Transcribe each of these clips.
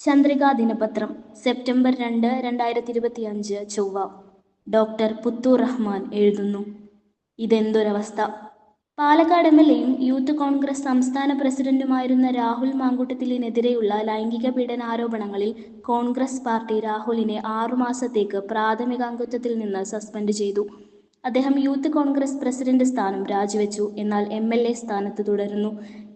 ചന്ദ്രിക ദിനപത്രം സെപ്റ്റംബർ രണ്ട് രണ്ടായിരത്തി ഇരുപത്തിയഞ്ച് ചൊവ്വ. ഡോക്ടർ പുത്തൂർ റഹ്മാൻ എഴുതുന്നു. ഇതെന്തൊരവസ്ഥ? പാലക്കാട് എം എൽ എയും യൂത്ത് കോൺഗ്രസ് സംസ്ഥാന പ്രസിഡന്റുമായിരുന്ന രാഹുൽ മാങ്കൂട്ടത്തിലിനെതിരെയുള്ള ലൈംഗിക പീഡനാരോപണങ്ങളിൽ കോൺഗ്രസ് പാർട്ടി രാഹുലിനെ ആറുമാസത്തേക്ക് പ്രാഥമിക അംഗത്വത്തിൽ നിന്ന് സസ്പെൻഡ് ചെയ്തു. അദ്ദേഹം യൂത്ത് കോൺഗ്രസ് പ്രസിഡന്റ് സ്ഥാനം രാജിവെച്ചു. എന്നാൽ എം എൽ എ സ്ഥാനത്ത് തുടരുന്നു.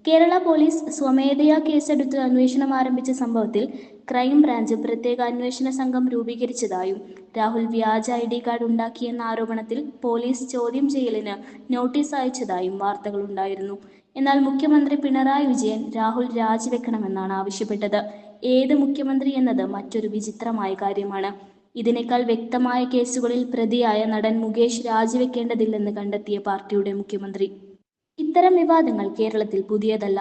കേരള പോലീസ് സ്വമേധയാ കേസെടുത്ത് അന്വേഷണം ആരംഭിച്ച സംഭവത്തിൽ ക്രൈംബ്രാഞ്ച് പ്രത്യേക അന്വേഷണ സംഘം രൂപീകരിച്ചതായും രാഹുൽ വ്യാജ ഐ ഡി കാർഡ് ഉണ്ടാക്കിയെന്ന ആരോപണത്തിൽ പോലീസ് ചോദ്യം ചെയ്യലിന് നോട്ടീസ് അയച്ചതായും വാർത്തകളുണ്ടായിരുന്നു എന്നാൽ മുഖ്യമന്ത്രി പിണറായി വിജയൻ രാഹുൽ രാജിവെക്കണമെന്നാണ് ആവശ്യപ്പെട്ടത്. ഏത് മുഖ്യമന്ത്രി എന്നത് മറ്റൊരു വിചിത്രമായ കാര്യമാണ്. ഇതിനേക്കാൾ വ്യക്തമായ കേസുകളിൽ പ്രതിയായ നടൻ മുകേഷ് രാജിവെക്കേണ്ടതില്ലെന്ന് കണ്ടെത്തിയ പാർട്ടിയുടെ മുഖ്യമന്ത്രി. ഇത്തരം വിവാദങ്ങൾ കേരളത്തിൽ പുതിയതല്ല.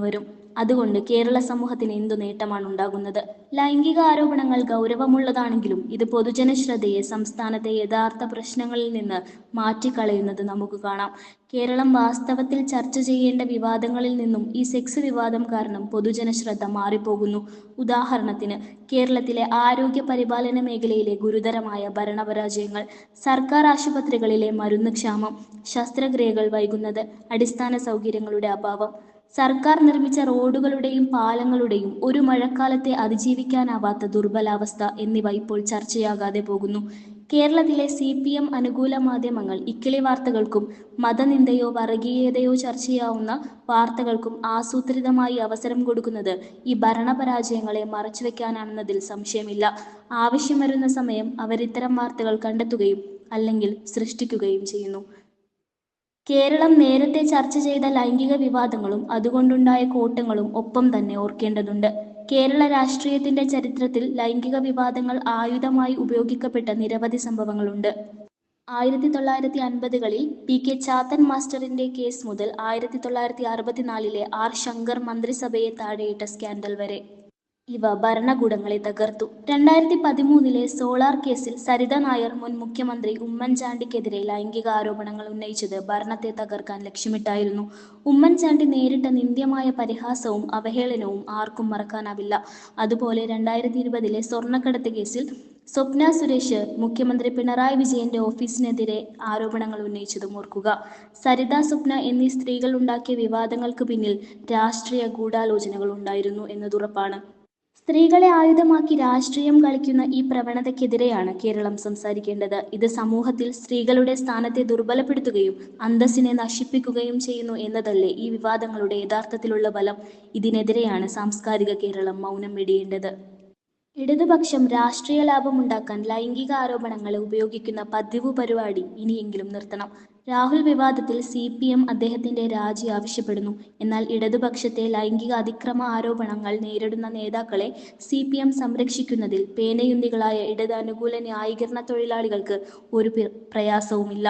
വരും. അതുകൊണ്ട് കേരള സമൂഹത്തിന് എന്തു നേട്ടമാണ് ഉണ്ടാകുന്നത്? ലൈംഗിക ആരോപണങ്ങൾ ഗൗരവമുള്ളതാണെങ്കിലും ഇത് പൊതുജന ശ്രദ്ധയെ സംസ്ഥാനത്തെ യഥാർത്ഥ പ്രശ്നങ്ങളിൽ നിന്ന് മാറ്റിക്കളയുന്നത് നമുക്ക് കാണാം. കേരളം വാസ്തവത്തിൽ ചർച്ച ചെയ്യേണ്ട വിവാദങ്ങളിൽ നിന്നും ഈ സെക്സ് വിവാദം കാരണം പൊതുജന ശ്രദ്ധ മാറിപ്പോകുന്നു. ഉദാഹരണത്തിന് കേരളത്തിലെ ആരോഗ്യ പരിപാലന മേഖലയിലെ ഗുരുതരമായ ഭരണപരാജയങ്ങൾ സർക്കാർ ആശുപത്രികളിലെ മരുന്ന് ക്ഷാമം ശസ്ത്രക്രിയകൾ വൈകുന്നത് അടിസ്ഥാന സൗകര്യങ്ങളുടെ അഭാവം സർക്കാർ നിർമ്മിച്ച റോഡുകളുടെയും പാലങ്ങളുടെയും ഒരു മഴക്കാലത്തെ അതിജീവിക്കാനാവാത്ത ദുർബലാവസ്ഥ എന്നിവ ഇപ്പോൾ ചർച്ചയാകാതെ പോകുന്നു. കേരളത്തിലെ സി പി എം അനുകൂല മാധ്യമങ്ങൾ ഇക്കിളി വാർത്തകൾക്കും മതനിന്ദയോ വർഗീയതയോ ചർച്ചയാവുന്ന വാർത്തകൾക്കും ആസൂത്രിതമായി അവസരം കൊടുക്കുന്നത് ഈ ഭരണപരാജയങ്ങളെ മറച്ചുവെക്കാനാണെന്നതിൽ സംശയമില്ല. ആവശ്യം വരുന്ന സമയം അവരിത്തരം വാർത്തകൾ കണ്ടെത്തുകയും അല്ലെങ്കിൽ സൃഷ്ടിക്കുകയും ചെയ്യുന്നു. കേരളം നേരത്തെ ചർച്ച ചെയ്ത ലൈംഗിക വിവാദങ്ങളും അതുകൊണ്ടുണ്ടായ കോട്ടങ്ങളും ഒപ്പം തന്നെ ഓർക്കേണ്ടതുണ്ട്. കേരള രാഷ്ട്രീയത്തിന്റെ ചരിത്രത്തിൽ ലൈംഗിക വിവാദങ്ങൾ ആയുധമായി ഉപയോഗിക്കപ്പെട്ട നിരവധി സംഭവങ്ങളുണ്ട്. ആയിരത്തി തൊള്ളായിരത്തി അൻപതുകളിൽ പി കെ ചാത്തൻ മാസ്റ്ററിന്റെ കേസ് മുതൽ ആയിരത്തി തൊള്ളായിരത്തി അറുപത്തിനാലിലെ ആർ ശങ്കർ മന്ത്രിസഭയെ താഴെയിട്ട സ്കാൻഡൽ വരെ. ഇവ ഭരണകൂടങ്ങളെ തകർത്തു. രണ്ടായിരത്തി പതിമൂന്നിലെ സോളാർ കേസിൽ സരിത നായർ മുൻ മുഖ്യമന്ത്രി ഉമ്മൻചാണ്ടിക്കെതിരെ ലൈംഗിക ആരോപണങ്ങൾ ഉന്നയിച്ചത് ഭരണത്തെ തകർക്കാൻ ലക്ഷ്യമിട്ടായിരുന്നു. ഉമ്മൻചാണ്ടി നേരിട്ട നിന്ദ്യമായ പരിഹാസവും അവഹേളനവും ആർക്കും മറക്കാനാവില്ല. അതുപോലെ രണ്ടായിരത്തി ഇരുപതിലെ സ്വർണക്കടത്ത് കേസിൽ സ്വപ്ന സുരേഷ് മുഖ്യമന്ത്രി പിണറായി വിജയന്റെ ഓഫീസിനെതിരെ ആരോപണങ്ങൾ ഉന്നയിച്ചതും ഓർക്കുക. സരിത സ്വപ്ന എന്നീ സ്ത്രീകൾ ഉണ്ടാക്കിയ വിവാദങ്ങൾക്ക് പിന്നിൽ രാഷ്ട്രീയ ഗൂഢാലോചനകൾ ഉണ്ടായിരുന്നു എന്നതുറപ്പാണ് സ്ത്രീകളെ ആയുധമാക്കി രാഷ്ട്രീയം കളിക്കുന്ന ഈ പ്രവണതയ്ക്കെതിരെയാണ് കേരളം സംസാരിക്കേണ്ടത്. ഇത് സമൂഹത്തിൽ സ്ത്രീകളുടെ സ്ഥാനത്തെ ദുർബലപ്പെടുത്തുകയും അന്തസ്സിനെ നശിപ്പിക്കുകയും ചെയ്യുന്നു എന്നതല്ലേ ഈ വിവാദങ്ങളുടെ യഥാർത്ഥത്തിലുള്ള ബലം? ഇതിനെതിരെയാണ് സാംസ്കാരിക കേരളം മൗനം വെടിയേണ്ടത്. ഇടതുപക്ഷം രാഷ്ട്രീയ ലാഭമുണ്ടാക്കാൻ ലൈംഗിക ആരോപണങ്ങളെ ഉപയോഗിക്കുന്ന പതിവ് പരിപാടി ഇനിയെങ്കിലും നിർത്തണം. രാഹുൽ വിവാദത്തിൽ സി പി എം അദ്ദേഹത്തിന്റെ രാജി ആവശ്യപ്പെടുന്നു. എന്നാൽ ഇടതുപക്ഷത്തെ ലൈംഗിക അതിക്രമ ആരോപണങ്ങൾ നേരിടുന്ന നേതാക്കളെ സി പി എം സംരക്ഷിക്കുന്നതിൽ പേനയുന്തികളായ ഇടത് അനുകൂല ന്യായീകരണ തൊഴിലാളികൾക്ക് ഒരു പ്രയാസവുമില്ല.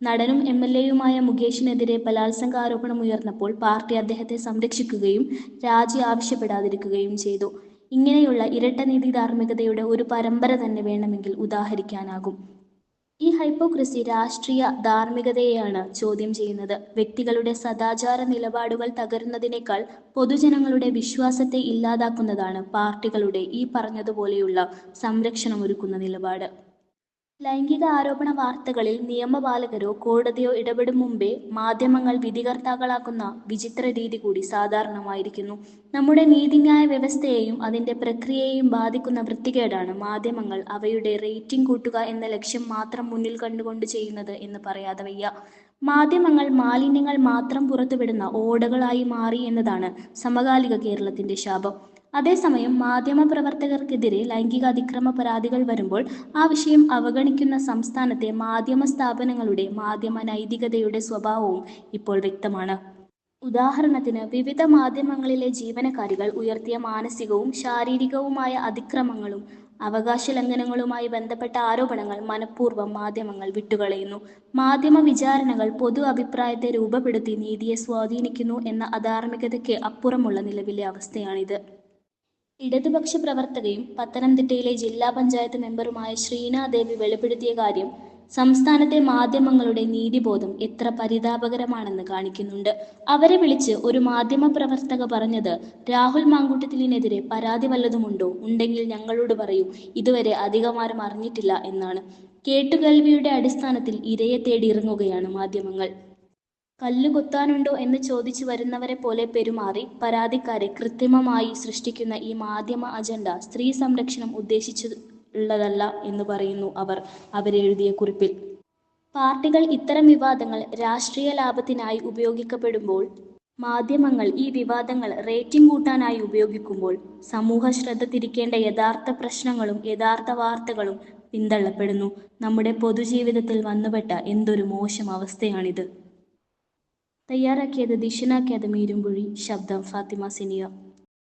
നടനും എം എൽ എയുമായ മുകേഷിനെതിരെ ബലാത്സംഗ ആരോപണം ഉയർന്നപ്പോൾ പാർട്ടി അദ്ദേഹത്തെ സംരക്ഷിക്കുകയും രാജി ആവശ്യപ്പെടാതിരിക്കുകയും ചെയ്തു. ഇങ്ങനെയുള്ള ഇരട്ട നീതി ധാർമ്മികതയുടെ ഒരു പരമ്പര തന്നെ വേണമെങ്കിൽ ഉദാഹരിക്കാനാകും. ഈ ഹൈപ്പോക്രസി രാഷ്ട്രീയ ധാർമ്മികതയെയാണ് ചോദ്യം ചെയ്യുന്നത്. വ്യക്തികളുടെ സദാചാര നിലപാടുകൾ തകരുന്നതിനേക്കാൾ പൊതുജനങ്ങളുടെ വിശ്വാസത്തെ ഇല്ലാതാക്കുന്നതാണ് പാർട്ടികളുടെ ഈ പറഞ്ഞതുപോലെയുള്ള സംരക്ഷണമൊരുക്കുന്ന നിലപാട്. ലൈംഗിക ആരോപണ വാർത്തകളിൽ നിയമപാലകരോ കോടതിയോ ഇടപെടും മുമ്പേ മാധ്യമങ്ങൾ വിധികർത്താക്കളാക്കുന്ന വിചിത്ര രീതി കൂടി സാധാരണമായിരിക്കുന്നു. നമ്മുടെ നീതിന്യായ വ്യവസ്ഥയെയും അതിന്റെ പ്രക്രിയയെയും ബാധിക്കുന്ന വൃത്തികേടാണ് മാധ്യമങ്ങൾ അവയുടെ റേറ്റിംഗ് കൂട്ടുക എന്ന ലക്ഷ്യം മാത്രം മുന്നിൽ കണ്ടുകൊണ്ട് ചെയ്യുന്നത് എന്ന് പറയാതെ വയ്യ. മാധ്യമങ്ങൾ മാലിന്യങ്ങൾ മാത്രം പുറത്തുവിടുന്ന ഓടകളായി മാറി എന്നതാണ് സമകാലിക കേരളത്തിന്റെ ശാപം. അതേസമയം മാധ്യമപ്രവർത്തകർക്കെതിരെ ലൈംഗിക അതിക്രമ പരാതികൾ വരുമ്പോൾ ആ വിഷയം അവഗണിക്കുന്ന സംസ്ഥാനത്തെ മാധ്യമ സ്ഥാപനങ്ങളുടെ മാധ്യമ നൈതികതയുടെ സ്വഭാവവും ഇപ്പോൾ വ്യക്തമാണ്. ഉദാഹരണത്തിന് വിവിധ മാധ്യമങ്ങളിലെ ജീവനക്കാരികൾ ഉയർത്തിയ മാനസികവും ശാരീരികവുമായ അതിക്രമങ്ങളും അവകാശ ലംഘനങ്ങളുമായി ബന്ധപ്പെട്ട ആരോപണങ്ങൾ മനഃപൂർവം മാധ്യമങ്ങൾ വിട്ടുകളയുന്നു. മാധ്യമ വിചാരണകൾ പൊതു അഭിപ്രായത്തെ രൂപപ്പെടുത്തി നീതിയെ സ്വാധീനിക്കുന്നു എന്ന അധാർമികതയ്ക്ക് അപ്പുറമുള്ള നിലവിലെ അവസ്ഥയാണിത്. ഇടതുപക്ഷ പ്രവർത്തകയും പത്തനംതിട്ടയിലെ ജില്ലാ പഞ്ചായത്ത് മെമ്പറുമായ ശ്രീനാദേവി വെളിപ്പെടുത്തിയ കാര്യം സംസ്ഥാനത്തെ മാധ്യമങ്ങളുടെ നീതിബോധം എത്ര പരിതാപകരമാണെന്ന് കാണിക്കുന്നുണ്ട്. അവരെ വിളിച്ച് ഒരു മാധ്യമ പ്രവർത്തക പറഞ്ഞത് രാഹുൽ മാങ്കൂട്ടത്തിലിനെതിരെ പരാതി വല്ലതുമുണ്ടോ? ഉണ്ടെങ്കിൽ ഞങ്ങളോട് പറയൂ. ഇതുവരെ അധികമാരും അറിഞ്ഞിട്ടില്ല എന്നാണ്. കേട്ടുകേൾവിയുടെ അടിസ്ഥാനത്തിൽ ഇരയെ തേടി ഇറങ്ങുകയാണ് മാധ്യമങ്ങൾ. കല്ല് കൊത്താനുണ്ടോ എന്ന് ചോദിച്ചു വരുന്നവരെ പോലെ പെരുമാറി പരാതിക്കാരെ കൃത്രിമമായി സൃഷ്ടിക്കുന്ന ഈ മാധ്യമ അജണ്ട സ്ത്രീ സംരക്ഷണം ഉദ്ദേശിച്ചുള്ളതല്ല എന്ന് പറയുന്നു അവർ അവരെഴുതിയ കുറിപ്പിൽ. പാർട്ടികൾ ഇത്തരം വിവാദങ്ങൾ രാഷ്ട്രീയ ലാഭത്തിനായി ഉപയോഗിക്കപ്പെടുമ്പോൾ മാധ്യമങ്ങൾ ഈ വിവാദങ്ങൾ റേറ്റിംഗ് കൂട്ടാനായി ഉപയോഗിക്കുമ്പോൾ സമൂഹ ശ്രദ്ധ തിരിക്കേണ്ട യഥാർത്ഥ പ്രശ്നങ്ങളും യഥാർത്ഥ വാർത്തകളും പിന്തള്ളപ്പെടുന്നു. നമ്മുടെ പൊതുജീവിതത്തിൽ വന്നുപെട്ട എന്തൊരു മോശം അവസ്ഥയാണിത്. തയ്യാറാക്കിയത് ദിശന അക്കാദമി ഇരുമ്പുഴി ശബ്ദം ഫാത്തിമ സിനിയ